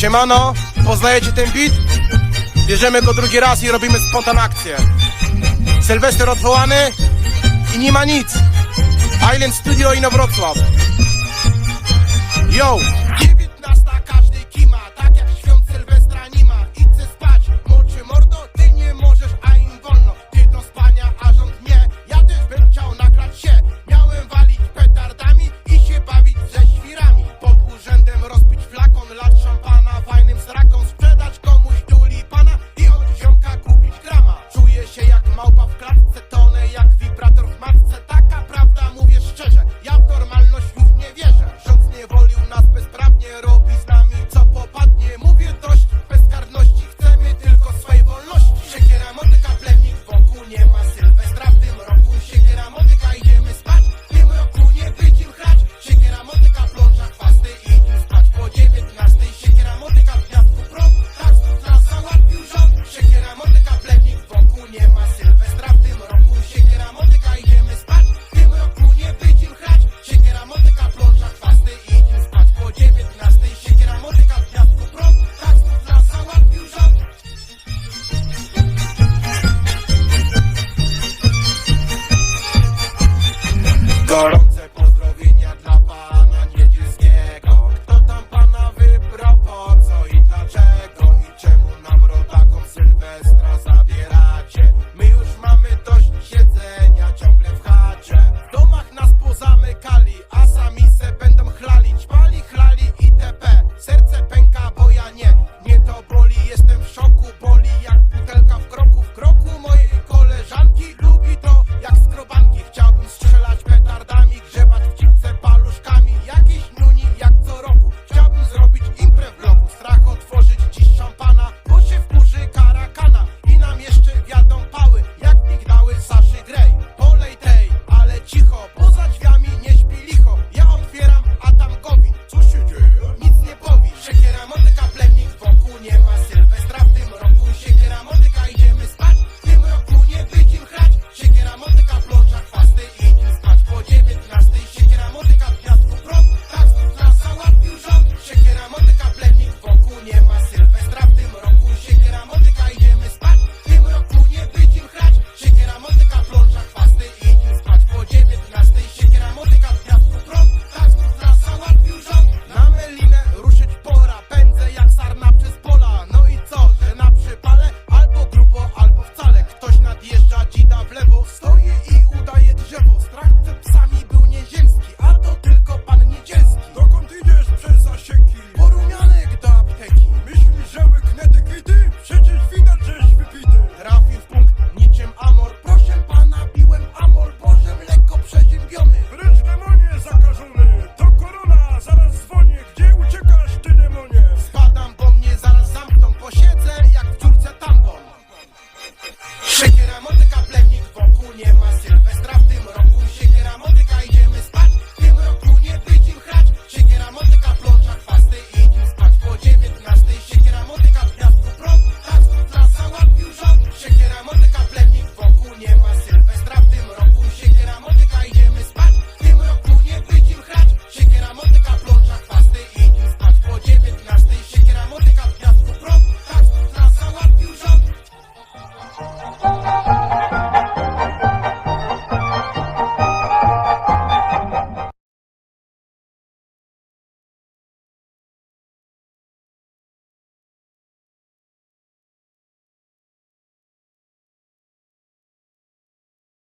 Siemano, poznajecie ten beat? Bierzemy go drugi raz i robimy spontan akcję. Sylwester odwołany i nie ma nic. Island Studio i Wrocław. Yo! God.